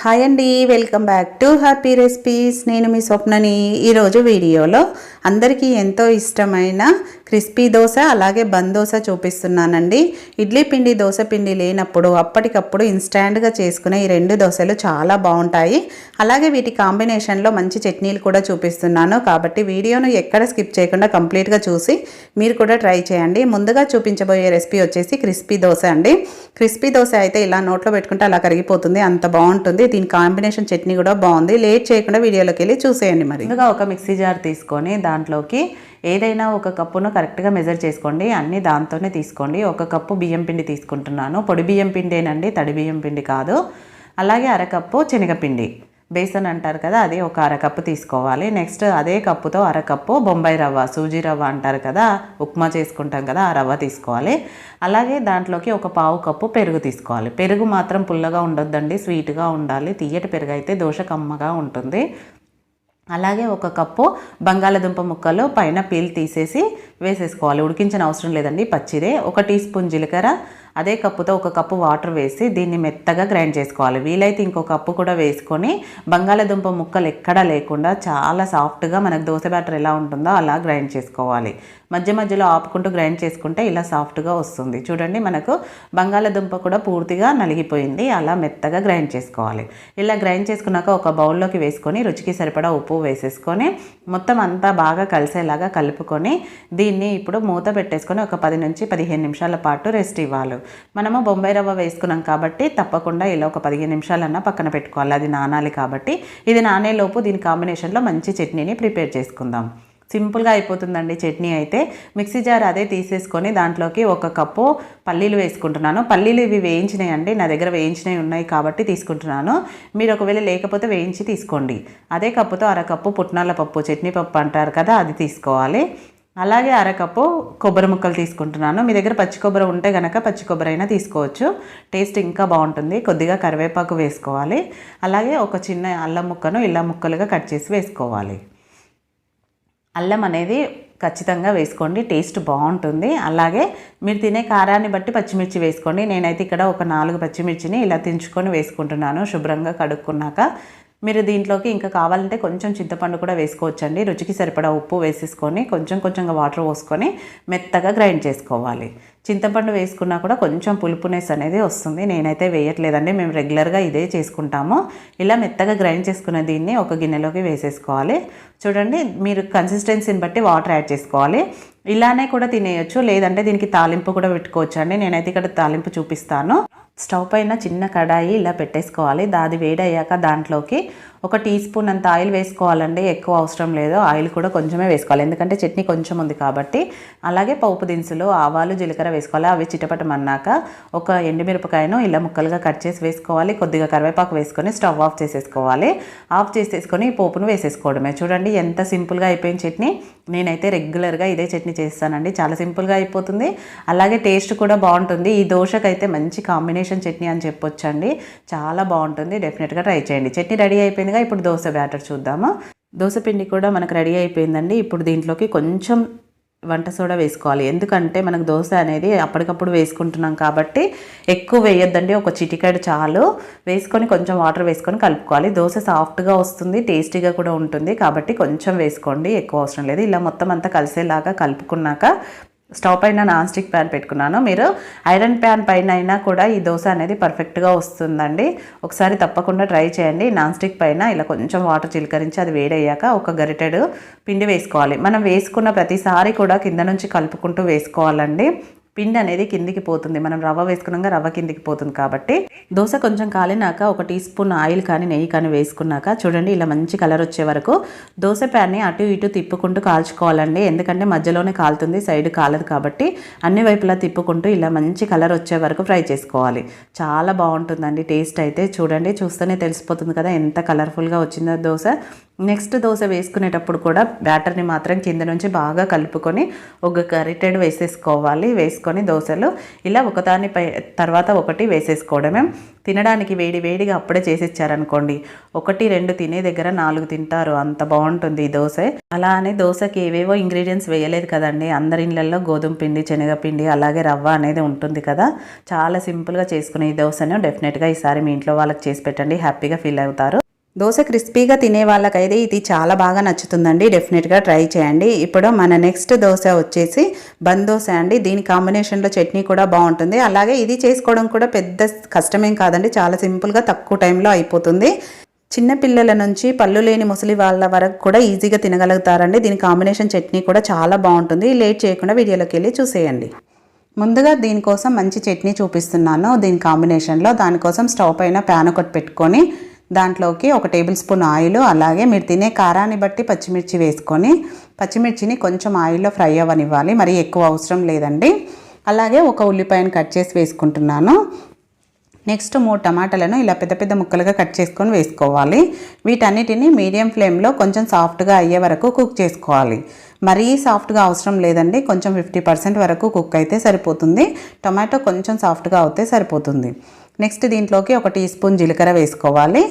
Hi అండి welcome back to happy recipes. నేను మీ స్వప్నని ఈరోజు వీడియోలో అందరికీ ఎంతో ఇష్టమైన క్రిస్పీ దోశ అలాగే బంద్ దోశ చూపిస్తున్నానండి. ఇడ్లీ పిండి దోశ పిండి లేనప్పుడు అప్పటికప్పుడు ఇన్స్టాంట్గా చేసుకునే ఈ రెండు దోశలు చాలా బాగుంటాయి. అలాగే వీటి కాంబినేషన్లో మంచి చట్నీలు కూడా చూపిస్తున్నాను. కాబట్టి వీడియోను ఎక్కడ స్కిప్ చేయకుండా కంప్లీట్గా చూసి మీరు కూడా ట్రై చేయండి. ముందుగా చూపించబోయే రెసిపీ వచ్చేసి క్రిస్పీ దోశ అండి. క్రిస్పీ దోశ అయితే ఇలా నోట్లో పెట్టుకుంటే అలా కరిగిపోతుంది అంత బాగుంటుంది. దీని కాంబినేషన్ చట్నీ కూడా బాగుంది. లేట్ చేయకుండా వీడియోలోకి వెళ్ళి చూసేయండి మరి. ముందుగా ఒక మిక్సీ జార్ తీసుకొని దాంట్లోకి ఏదైనా ఒక కప్పును కరెక్ట్గా మెజర్ చేసుకోండి. అన్నీ దాంతోనే తీసుకోండి. ఒక కప్పు బియ్యం పిండి తీసుకుంటున్నాను. పొడి బియ్యం పిండేనండి. తడి బియ్యం పిండి కాదు. అలాగే అరకప్పు శనగపిండి. బేసన్ అంటారు కదా అది ఒక అరకప్పు తీసుకోవాలి. నెక్స్ట్ అదే కప్పుతో అరకప్పు బొంబాయి రవ్వ సూజీ రవ్వ అంటారు కదా ఉప్మా చేసుకుంటాం కదా ఆ రవ్వ తీసుకోవాలి. అలాగే దాంట్లోకి ఒక పావు కప్పు పెరుగు తీసుకోవాలి. పెరుగు మాత్రం పుల్లగా ఉండొద్దండి స్వీట్గా ఉండాలి. తీయటి పెరుగు అయితే దోశ కమ్మగా ఉంటుంది. అలాగే ఒక కప్పు బంగాళదుంప ముక్కలు పైన పీల్ తీసేసి వేసేసుకోవాలి. ఉడికించిన అవసరం లేదండి పచ్చిదే. ఒక టీ స్పూన్ జీలకర్ర అదే కప్పుతో ఒక కప్పు వాటర్ వేసి దీన్ని మెత్తగా గ్రైండ్ చేసుకోవాలి. వీలైతే ఇంకో కప్పు కూడా వేసుకొని బంగాళదుంప ముక్కలు ఎక్కడా లేకుండా చాలా సాఫ్ట్గా మనకు దోశ బ్యాటర్ ఎలా ఉంటుందో అలా గ్రైండ్ చేసుకోవాలి. మధ్య మధ్యలో ఆపుకుంటూ గ్రైండ్ చేసుకుంటే ఇలా సాఫ్ట్గా వస్తుంది. చూడండి మనకు బంగాళదుంప కూడా పూర్తిగా నలిగిపోయింది. అలా మెత్తగా గ్రైండ్ చేసుకోవాలి. ఇలా గ్రైండ్ చేసుకున్నాక ఒక బౌల్లోకి వేసుకొని రుచికి సరిపడా ఉప్పు వేసేసుకొని మొత్తం అంతా బాగా కలిసేలాగా కలుపుకొని దీన్ని ఇప్పుడు మూత పెట్టేసుకొని ఒక పది నుంచి పదిహేను నిమిషాల పాటు రెస్ట్ ఇవ్వాలి. మనము బొంబాయి రవ్వ వేసుకున్నాం కాబట్టి తప్పకుండా ఇలా ఒక పదిహేను నిమిషాలన్నా పక్కన పెట్టుకోవాలి. అది నానాలి కాబట్టి ఇది నానేలోపు దీని కాంబినేషన్లో మంచి చట్నీని ప్రిపేర్ చేసుకుందాం. సింపుల్గా అయిపోతుందండి చట్నీ అయితే. మిక్సీ జార్ అదే తీసేసుకొని దాంట్లోకి ఒక కప్పు పల్లీలు వేసుకుంటున్నాను. పల్లీలు ఇవి వేయించినాయండి నా దగ్గర వేయించినవి ఉన్నాయి కాబట్టి తీసుకుంటున్నాను. మీరు ఒకవేళ లేకపోతే వేయించి తీసుకోండి. అదే కప్పుతో అరకప్పు పుట్నాల పప్పు చట్నీ పప్పు అంటారు కదా అది తీసుకోవాలి. అలాగే అరకప్పు కొబ్బరి ముక్కలు తీసుకుంటున్నాను. మీ దగ్గర పచ్చి కొబ్బరి ఉంటే కనుక పచ్చి కొబ్బరి అయినా తీసుకోవచ్చు. టేస్ట్ ఇంకా బాగుంటుంది. కొద్దిగా కరివేపాకు వేసుకోవాలి. అలాగే ఒక చిన్న అల్లం ముక్కను ఇలా ముక్కలుగా కట్ చేసి వేసుకోవాలి. అల్లం అనేది ఖచ్చితంగా వేసుకోండి. టేస్ట్ బాగుంటుంది. అలాగే మీరు తినే కారాన్ని బట్టి పచ్చిమిర్చి వేసుకోండి. నేనైతే ఇక్కడ ఒక నాలుగు పచ్చిమిర్చిని ఇలా తించుకొని వేసుకుంటున్నాను. శుభ్రంగా కడుక్కున్నాక మీరు దీంట్లోకి ఇంకా కావాలంటే కొంచెం చింతపండు కూడా వేసుకోవచ్చండి. రుచికి సరిపడా ఉప్పు వేసేసుకొని కొంచెం కొంచెంగా వాటర్ పోసుకొని మెత్తగా గ్రైండ్ చేసుకోవాలి. చింతపండు వేసుకున్నా కూడా కొంచెం పులుపునెస్ అనేది వస్తుంది. నేనైతే వేయట్లేదండి. మేము రెగ్యులర్గా ఇదే చేసుకుంటాము. ఇలా మెత్తగా గ్రైండ్ చేసుకున్న దీన్ని ఒక గిన్నెలోకి వేసేసుకోవాలి. చూడండి మీరు కన్సిస్టెన్సీని బట్టి వాటర్ యాడ్ చేసుకోవాలి. ఇలానే కూడా తినేయచ్చు. లేదంటే దీనికి తాలింపు కూడా పెట్టుకోవచ్చు అండి నేనైతే ఇక్కడ తాలింపు చూపిస్తాను. స్టవ్ పైన చిన్న కడాయి ఇలా పెట్టేసుకోవాలి. దాది వేడయ్యాక దాంట్లోకి ఒక టీ స్పూన్ అంత ఆయిల్ వేసుకోవాలండి ఎక్కువ అవసరం లేదు. ఆయిల్ కూడా కొంచెమే వేసుకోవాలి. ఎందుకంటే చట్నీ కొంచెం ఉంది కాబట్టి. అలాగే పప్పు దినుసులు ఆవాలు జీలకర్ర వేసుకోవాలి. అవి చిటపటమన్నాక ఒక ఎండుమిరపకాయను ఇలా ముక్కలుగా కట్ చేసి వేసుకోవాలి. కొద్దిగా కరివేపాకు వేసుకొని స్టవ్ ఆఫ్ చేసేసుకోవాలి. ఆఫ్ చేసేసుకొని పోపును వేసేసుకోవడమే. చూడండి ఎంత సింపుల్గా అయిపోయింది చట్నీ. నేనైతే రెగ్యులర్గా ఇదే చట్నీ చేస్తానండి. చాలా సింపుల్గా అయిపోతుంది. అలాగే టేస్ట్ కూడా బాగుంటుంది. ఈ దోశకైతే మంచి కాంబినేషన్ చట్నీ అని చెప్పొచ్చండి. చాలా బాగుంటుంది. డెఫినెట్గా ట్రై చేయండి. చట్నీ రెడీ అయిపోయింది అయిపోయిందిగా ఇప్పుడు దోశ బ్యాటర్ చూద్దాము? దోశ పిండి కూడా మనకు రెడీ అయిపోయిందండి. ఇప్పుడు దీంట్లోకి కొంచెం వంట సోడా వేసుకోవాలి. ఎందుకంటే మనకు దోశ అనేది అప్పటికప్పుడు వేసుకుంటున్నాం కాబట్టి ఎక్కువ వేయొద్దండి. ఒక చిటికెడు చాలు. వేసుకొని కొంచెం వాటర్ వేసుకొని కలుపుకోవాలి. దోశ సాఫ్ట్గా వస్తుంది టేస్టీగా కూడా ఉంటుంది. కాబట్టి కొంచెం వేసుకోండి. ఎక్కువ అవసరం లేదు. ఇలా మొత్తం అంతా కలిసేలాగా కలుపుకున్నాక స్టవ్ పైన నాన్ స్టిక్ ప్యాన్ పెట్టుకున్నాను. మీరు ఐరన్ ప్యాన్ పైన అయినా కూడా ఈ దోశ అనేది పర్ఫెక్ట్గా వస్తుందండి. ఒకసారి తప్పకుండా ట్రై చేయండి. నాన్ స్టిక్ పైన ఇలా కొంచెం వాటర్ చిలకరించి అది వేడయ్యాక ఒక గరిటెడు పిండి వేసుకోవాలి. మనం వేసుకున్న ప్రతిసారి కూడా కింద నుంచి కలుపుకుంటూ వేసుకోవాలండి. పిండి అనేది కిందికి పోతుంది. మనం రవ్వ వేసుకున్నాక రవ్వ కిందికి పోతుంది కాబట్టి దోశ కొంచెం కాలినాక ఒక టీ స్పూన్ ఆయిల్ కానీ నెయ్యి కానీ వేసుకున్నాక చూడండి ఇలా మంచి కలర్ వచ్చే వరకు దోశ ప్యాన్ని అటు ఇటు తిప్పుకుంటూ కాల్చుకోవాలండి. ఎందుకంటే మధ్యలోనే కాలుతుంది సైడ్ కాలదు కాబట్టి అన్ని వైపులా తిప్పుకుంటూ ఇలా మంచి కలర్ వచ్చే వరకు ఫ్రై చేసుకోవాలి. చాలా బాగుంటుందండి టేస్ట్ అయితే. చూడండి చూస్తేనే తెలిసిపోతుంది కదా ఎంత కలర్ఫుల్గా వచ్చిందో దోశ. నెక్స్ట్ దోశ వేసుకునేటప్పుడు కూడా బ్యాటర్ని మాత్రం కింద నుంచి బాగా కలుపుకొని ఒక గరిటెడ్ వేసేసుకోవాలి. వేసుకొని దోశలు ఇలా ఒకదానిపై తర్వాత ఒకటి వేసేసుకోవడమే. తినడానికి వేడి వేడిగా అప్పుడే చేసి ఇచ్చారనుకోండి ఒకటి రెండు తినే దగ్గర నాలుగు తింటారు. అంత బాగుంటుంది ఈ దోశ. అలా అని దోశకి ఏవేవో ఇంగ్రీడియంట్స్ వేయలేదు కదండి. అందరి ఇళ్ళల్లో గోధుమ పిండి శనగపిండి అలాగే రవ్వ అనేది ఉంటుంది కదా. చాలా సింపుల్గా చేసుకునే ఈ దోశను డెఫినెట్గా ఈసారి మీ ఇంట్లో వాళ్ళకి చేసి పెట్టండి. హ్యాపీగా ఫీల్ అవుతారు. దోశ క్రిస్పీగా తినే వాళ్ళకైతే ఇది చాలా బాగా నచ్చుతుందండి. డెఫినెట్గా ట్రై చేయండి. ఇప్పుడు మన నెక్స్ట్ దోశ వచ్చేసి బంద్ దోశ అండి. దీని కాంబినేషన్లో చట్నీ కూడా బాగుంటుంది. అలాగే ఇది చేసుకోవడం కూడా పెద్ద కష్టమేం కాదండి. చాలా సింపుల్గా తక్కువ టైంలో అయిపోతుంది. చిన్న పిల్లల నుంచి పళ్ళు లేని ముసలి వాళ్ళ వరకు కూడా ఈజీగా తినగలుగుతారండి. దీని కాంబినేషన్ చట్నీ కూడా చాలా బాగుంటుంది. లేట్ చేయకుండా వీడియోలోకి వెళ్ళి చూసేయండి. ముందుగా దీనికోసం మంచి చట్నీ చూపిస్తున్నాను. దీని కాంబినేషన్లో దానికోసం స్టవ్ పైన ప్యాన్ ఒకటి పెట్టుకొని దాంట్లోకి ఒక టేబుల్ స్పూన్ ఆయిల్ అలాగే మీరు తినే కారాన్ని బట్టి పచ్చిమిర్చి వేసుకొని పచ్చిమిర్చిని కొంచెం ఆయిల్లో ఫ్రై అవ్వనివ్వాలి. మరి ఎక్కువ అవసరం లేదండి. అలాగే ఒక ఉల్లిపాయను కట్ చేసి వేసుకుంటున్నాను. నెక్స్ట్ మూడు టమాటాలను ఇలా పెద్ద పెద్ద ముక్కలుగా కట్ చేసుకొని వేసుకోవాలి. వీటన్నిటిని మీడియం ఫ్లేమ్లో కొంచెం సాఫ్ట్గా అయ్యే వరకు కుక్ చేసుకోవాలి. మరీ సాఫ్ట్గా అవసరం లేదండి. కొంచెం ఫిఫ్టీ పర్సెంట్ వరకు కుక్ అయితే సరిపోతుంది. టొమాటో కొంచెం సాఫ్ట్గా అవుతే సరిపోతుంది. నెక్స్ట్ దీంట్లోకి ఒక టీ స్పూన్ జీలకర్ర వేసుకోవాలి.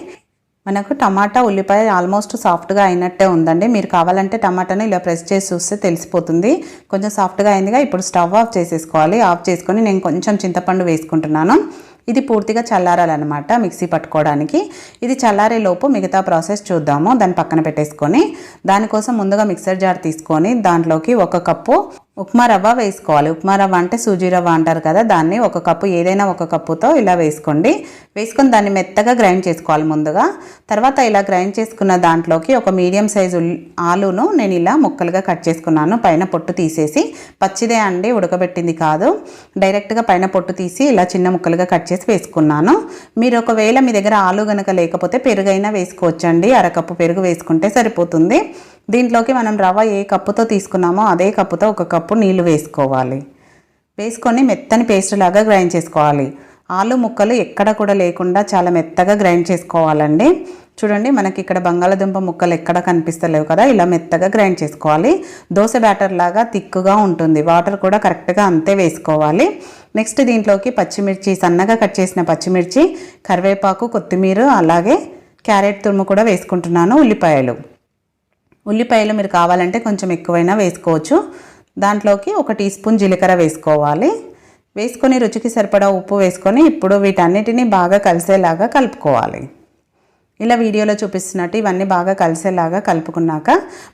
మనకు టమాటా ఉల్లిపాయ ఆల్మోస్ట్ సాఫ్ట్గా అయినట్టే ఉందండి. మీరు కావాలంటే టమాటాను ఇలా ప్రెస్ చేసి చూస్తే తెలిసిపోతుంది. కొంచెం సాఫ్ట్గా అయిందిగా ఇప్పుడు స్టవ్ ఆఫ్ చేసేసుకోవాలి. ఆఫ్ చేసుకొని నేను కొంచెం చింతపండు వేసుకుంటున్నాను. ఇది పూర్తిగా చల్లారాలన్నమాట మిక్సీ పట్టుకోవడానికి. ఇది చల్లారే లోపు మిగతా ప్రాసెస్ చూద్దాము. దాన్ని పక్కన పెట్టేసుకొని దానికోసం ముందుగా మిక్సర్ జార్ తీసుకొని దాంట్లోకి ఒక కప్పు ఉప్మా రవ్వ వేసుకోవాలి. ఉప్మా రవ్వ అంటే సూజీ రవ్వ అంటారు కదా దాన్ని ఒక కప్పు ఏదైనా ఒక కప్పుతో ఇలా వేసుకోండి. వేసుకొని దాన్ని మెత్తగా గ్రైండ్ చేసుకోవాలి ముందుగా. తర్వాత ఇలా గ్రైండ్ చేసుకున్న దాంట్లోకి ఒక మీడియం సైజు ఆలును నేను ఇలా ముక్కలుగా కట్ చేసుకున్నాను. పైన పొట్టు తీసేసి పచ్చిదే అండి ఉడకబెట్టింది కాదు. డైరెక్ట్గా పైన పొట్టు తీసి ఇలా చిన్న ముక్కలుగా కట్ చేసి వేసుకున్నాను. మీరు ఒకవేళ మీ దగ్గర ఆలు గనక లేకపోతే పెరుగైనా వేసుకోవచ్చండి. అరకప్పు పెరుగు వేసుకుంటే సరిపోతుంది. దీంట్లోకి మనం రవ్వ ఏ కప్పుతో తీసుకున్నామో అదే కప్పుతో ఒక కప్పు నీళ్ళు వేసుకోవాలి. వేసుకొని మెత్తని పేస్ట్ లాగా గ్రైండ్ చేసుకోవాలి. ఆలు ముక్కలు ఎక్కడ కూడా లేకుండా చాలా మెత్తగా గ్రైండ్ చేసుకోవాలండి. చూడండి మనకి ఇక్కడ బంగాళదుంప ముక్కలు ఎక్కడ కనిపిస్తలేవు కదా? ఇలా మెత్తగా గ్రైండ్ చేసుకోవాలి. దోశ బ్యాటర్ లాగా తిక్కుగా ఉంటుంది. వాటర్ కూడా కరెక్ట్గా అంతే వేసుకోవాలి. నెక్స్ట్ దీంట్లోకి పచ్చిమిర్చి సన్నగా కట్ చేసిన పచ్చిమిర్చి కరివేపాకు కొత్తిమీర అలాగే క్యారెట్ తురుము కూడా వేసుకుంటున్నాను. ఉల్లిపాయలు. ఉల్లిపాయలు మీరు కావాలంటే కొంచెం ఎక్కువైనా వేసుకోవచ్చు. దాంట్లోకి ఒక టీ స్పూన్ జీలకర్ర వేసుకోవాలి. వేసుకొని రుచికి సరిపడా ఉప్పు వేసుకొని ఇప్పుడు వీటన్నిటిని బాగా కలిసేలాగా కలుపుకోవాలి. ఇలా వీడియోలో చూపిస్తున్నట్టు ఇవన్నీ బాగా కలిసేలాగా కలుపుకున్నాక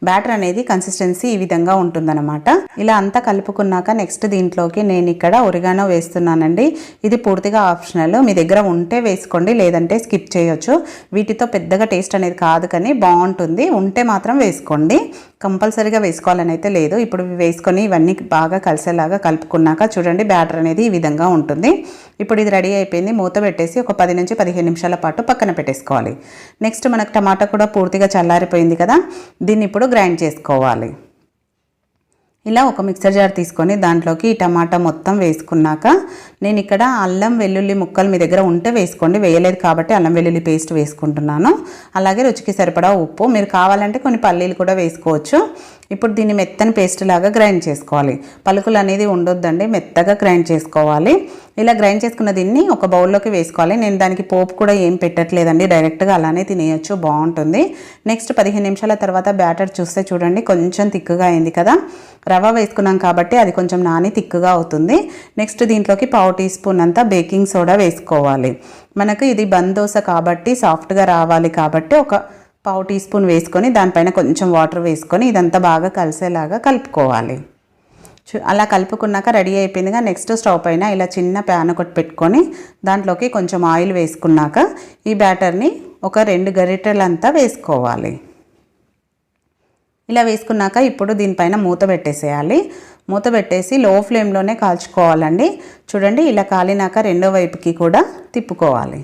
బ్యాటర్ అనేది కన్సిస్టెన్సీ ఈ విధంగా ఉంటుందన్నమాట. ఇలా అంతా కలుపుకున్నాక నెక్స్ట్ దీంట్లోకి నేను ఇక్కడ ఒరిగానో వేస్తున్నానండి. ఇది పూర్తిగా ఆప్షనల్ మీ దగ్గర ఉంటే వేసుకోండి లేదంటే స్కిప్ చేయొచ్చు. వీటితో పెద్దగా టేస్ట్ అనేది కాదు కానీ బాగుంటుంది. ఉంటే మాత్రం వేసుకోండి. కంపల్సరీగా వేసుకోవాలని అయితే లేదు. ఇప్పుడు వేసుకొని ఇవన్నీ బాగా కలిసేలాగా కలుపుకున్నాక చూడండి బ్యాటర్ అనేది ఈ విధంగా ఉంటుంది. ఇప్పుడు ఇది రెడీ అయిపోయింది. మూత పెట్టేసి ఒక పది నుంచి పదిహేను నిమిషాల పాటు పక్కన పెట్టేసుకోవాలి. నెక్స్ట్ మనకు టమాటా కూడా పూర్తిగా చల్లారిపోయింది కదా దీన్ని ఇప్పుడు గ్రైండ్ చేసుకోవాలి. ఇలా ఒక మిక్సర్ జార్ తీసుకొని దాంట్లోకి ఈ టమాటా మొత్తం వేసుకున్నాక నేను ఇక్కడ అల్లం వెల్లుల్లి ముక్కలు మీ దగ్గర ఉంటే వేసుకోండి వేయలేదు కాబట్టి అల్లం వెల్లుల్లి పేస్ట్ వేసుకుంటున్నాను. అలాగే రుచికి సరిపడా ఉప్పు మీరు కావాలంటే కొన్ని పల్లీలు కూడా వేసుకోవచ్చు. ఇప్పుడు దీన్ని మెత్తని పేస్ట్ లాగా గ్రైండ్ చేసుకోవాలి. పలుకులు అనేది ఉండొద్దండి మెత్తగా గ్రైండ్ చేసుకోవాలి. ఇలా గ్రైండ్ చేసుకున్న దీన్ని ఒక బౌల్లోకి వేసుకోవాలి. నేను దానికి పోపు కూడా ఏం పెట్టట్లేదండి డైరెక్ట్గా అలానే తినేయచ్చు బాగుంటుంది. నెక్స్ట్ పదిహేను నిమిషాల తర్వాత బ్యాటర్ చూస్తే చూడండి కొంచెం తిక్కుగా అయింది కదా. రవ వేసుకున్నాం కాబట్టి అది కొంచెం నాని తిక్కుగా అవుతుంది. నెక్స్ట్ దీంట్లోకి పావు టీ స్పూన్ అంతా బేకింగ్ సోడా వేసుకోవాలి. మనకు ఇది బందోస కాబట్టి సాఫ్ట్గా రావాలి కాబట్టి ఒక పావు టీ స్పూన్ వేసుకొని దానిపైన కొంచెం వాటర్ వేసుకొని ఇదంతా బాగా కలిసేలాగా కలుపుకోవాలి. అలా కలుపుకున్నాక రెడీ అయిపోయిందిగా. నెక్స్ట్ స్టవ్ పైన ఇలా చిన్న ప్యాన్ ఒకటి పెట్టుకొని దాంట్లోకి కొంచెం ఆయిల్ వేసుకున్నాక ఈ బ్యాటర్ని ఒక రెండు గరిటెలంతా వేసుకోవాలి. ఇలా వేసుకున్నాక ఇప్పుడు దీనిపైన మూత పెట్టేసేయాలి. మూత పెట్టేసి లో ఫ్లేమ్లోనే కాల్చుకోవాలండి. చూడండి ఇలా కాలినాక రెండో వైపుకి కూడా తిప్పుకోవాలి.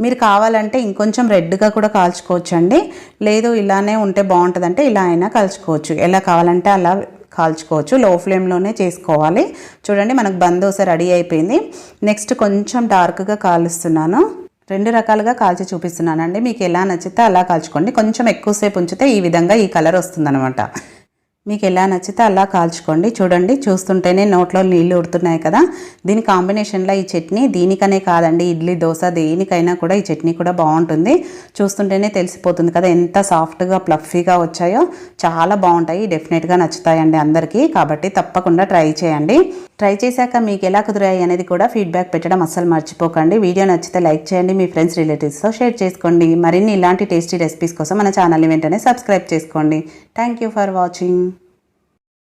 మీరు కావాలంటే ఇంకొంచెం రెడ్గా కూడా కాల్చుకోవచ్చు అండి లేదు ఇలానే ఉంటే బాగుంటుందంటే ఇలా అయినా కాల్చుకోవచ్చు. ఎలా కావాలంటే అలా కాల్చుకోవచ్చు. లో ఫ్లేమ్లోనే చేసుకోవాలి. చూడండి మనకు బందోస రెడీ అయిపోయింది. నెక్స్ట్ కొంచెం డార్క్గా కాలుస్తున్నాను. రెండు రకాలుగా కాల్చి చూపిస్తున్నానండి. మీకు ఎలా నచ్చితే అలా కాల్చుకోండి. కొంచెం ఎక్కువసేపు ఉంచితే ఈ విధంగా ఈ కలర్ వస్తుందనమాట మీకు ఎలా నచ్చితే అలా కాల్చుకోండి. చూడండి చూస్తుంటేనే నోట్లో నీళ్ళు ఉడుతున్నాయి కదా. దీని కాంబినేషన్లో ఈ చట్నీ దీనికనే కాదండి. ఇడ్లీ దోశ దేనికైనా కూడా ఈ చట్నీ కూడా బాగుంటుంది. చూస్తుంటేనే తెలిసిపోతుంది కదా ఎంత సాఫ్ట్గా ప్లఫీగా వచ్చాయో. చాలా బాగుంటాయి. డెఫినెట్గా నచ్చుతాయండి అందరికీ. కాబట్టి తప్పకుండా ట్రై చేయండి. ట్రై చేశాక మీకు ఎలా కుదిరాయి అనేది కూడా ఫీడ్బ్యాక్ పెట్టడం అస్సలు మర్చిపోకండి. వీడియో నచ్చితే లైక్ చేయండి మీ ఫ్రెండ్స్ రిలేటివ్స్తో షేర్ చేసుకోండి. మరిన్ని ఇలాంటి టేస్టీ రెసిపీస్ కోసం మన ఛానల్ని వెంటనే సబ్స్క్రైబ్ చేసుకోండి. Thank you for watching